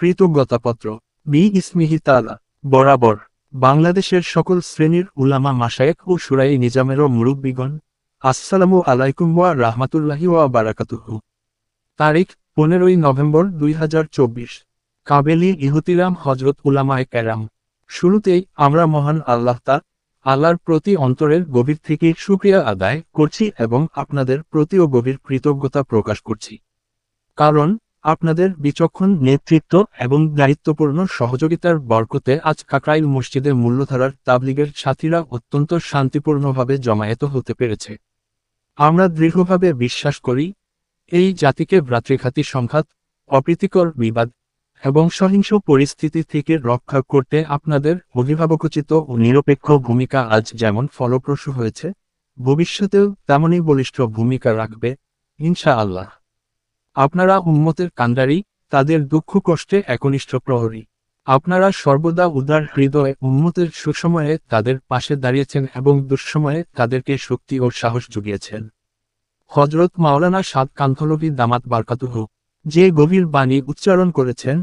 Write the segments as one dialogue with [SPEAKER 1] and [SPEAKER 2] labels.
[SPEAKER 1] কৃতজ্ঞতাপত্র, B ইসমিহি তালা বরাবর, বাংলাদেশের সকল শ্রেণির উলামা মাসায়েক ও সুরাই নিজামেরও মুরব্বীগণ, আসসালামু আলাইকুম ওয়া রাহমাতুল্লাহি ওয়া বারাকাতুহু। তারিখ, পনেরোই নভেম্বর দুই হাজার চব্বিশ, কাবেলি ইহুতিরাম হজরত উলামায়ে ক্যারাম শুরুতেই আমরা মহান আল্লাহ তা, আল্লাহর প্রতি অন্তরের গভীর থেকে সুক্রিয়া আদায় করছি এবং আপনাদের প্রতিও গভীর কৃতজ্ঞতা প্রকাশ করছি। কারণ আপনাদের বিচক্ষণ নেতৃত্ব এবং দায়িত্বপূর্ণ সহযোগিতার বরকতে আজ কাকরাইল মসজিদে মূল্যধারার তাবলিগের সাথীরা অত্যন্ত শান্তিপূর্ণভাবে জমায়েত হতে পেরেছে। আমরা দৃঢ়ভাবে বিশ্বাস করি, এই জাতিকে ভ্রাতৃঘাতী সংঘাত, অপ্রীতিকর বিবাদ এবং সহিংস পরিস্থিতি থেকে রক্ষা করতে আপনাদের অভিভাবকোচিত ও নিরপেক্ষ ভূমিকা আজ যেমন ফলপ্রসূ হয়েছে, ভবিষ্যতেও তেমনই বলিষ্ঠ ভূমিকা রাখবে ইনশা আল্লাহ আপনারা উম্মতের কান্ডারি, তাদের দুঃখ কষ্টে একনিষ্ঠ প্রহরী। আপনারা সর্বদা উদার হৃদয়ে উন্মতের সুসময়ে তাদের পাশে দাঁড়িয়েছেন এবং দুঃসময়ে তাদেরকে শক্তি ও সাহস জুগিয়েছেন। হজরত মাওলানা সাদ কান্থলভি দামাত বারকাতুহ, যে গভীর বাণী উচ্চারণ করেছেন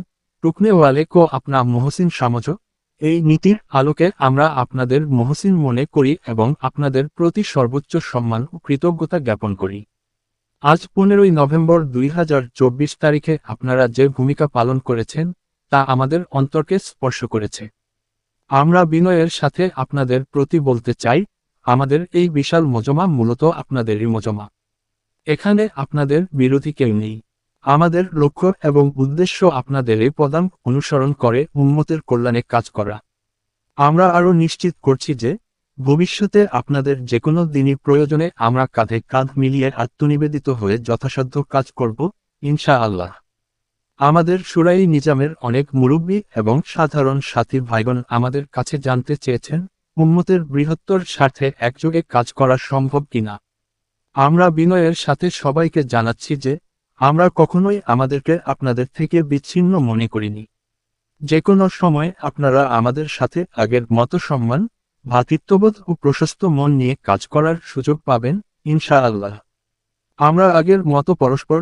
[SPEAKER 1] টুকনে ওয়ালে কো আপনা মহসিন সামজ, এই নীতির আলোকে আমরা আপনাদের মহসিন মনে করি এবং আপনাদের প্রতি সর্বোচ্চ সম্মান ও কৃতজ্ঞতা জ্ঞাপন করি। আজ পনেরোই নভেম্বর দুই হাজার চব্বিশ তারিখে আপনারা যে ভূমিকা পালন করেছেন, তা আমাদের অন্তরকে স্পর্শ করেছে। আমরা বিনয়ের সাথে আপনাদের প্রতি বলতে চাই, আমাদের এই বিশাল মজমা মূলত আপনাদেরই মজমা। এখানে আপনাদের বিরোধী কেউ নেই। আমাদের লক্ষ্য এবং উদ্দেশ্য আপনাদের এই পদাম অনুসরণ করে উন্মতের কল্যাণে কাজ করা। আমরা আরও নিশ্চিত করছি যে ভবিষ্যতে আপনাদের যে কোনো দিনই প্রয়োজনে আমরা কাঁধে কাঁধ মিলিয়ে আত্মনিবেদিত হয়ে যথাসাধ্য কাজ করব ইনশা আল্লাহ আমাদের সুরাই নিজামের অনেক মুরব্বী এবং সাধারণ সাথী ভাইগণ আমাদের কাছে জানতে চেয়েছেন, উম্মতের বৃহত্তর স্বার্থে একযোগে কাজ করা সম্ভব কিনা। আমরা বিনয়ের সাথে সবাইকে জানাচ্ছি যে, আমরা কখনোই আমাদেরকে আপনাদের থেকে বিচ্ছিন্ন মনে করিনি। যে কোনো সময় আপনারা আমাদের সাথে আগের মতো সম্মান ভ্রাতৃত্ববোধ ও প্রশস্ত মন নিয়ে কাজ করার সুযোগ পাবেন ইনশা আল্লাহ আমরা আগের মতো পরস্পর,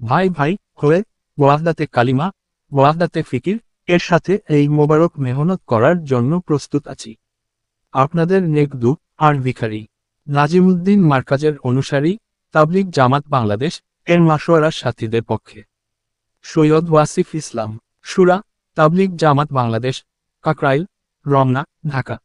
[SPEAKER 1] ভাই ভাই হয়ে ওয়াহদাতে কালিমা, ওয়াহদাতে ফিকির, এর সাথে এই মোবারক মেহনত করার জন্য প্রস্তুত আছি। আপনাদের নেকদু আর ভিখারি, নাজিমুদ্দিন মার্কাজের অনুসারী, তাবলিগ জামাত বাংলাদেশ, এর মাসোয়ারা সাথীদের পক্ষে। সৈয়দ ওয়াসিফ ইসলাম, সুরা, তাবলিগ জামাত বাংলাদেশ, কাকরাইল, রমনা, ঢাকা।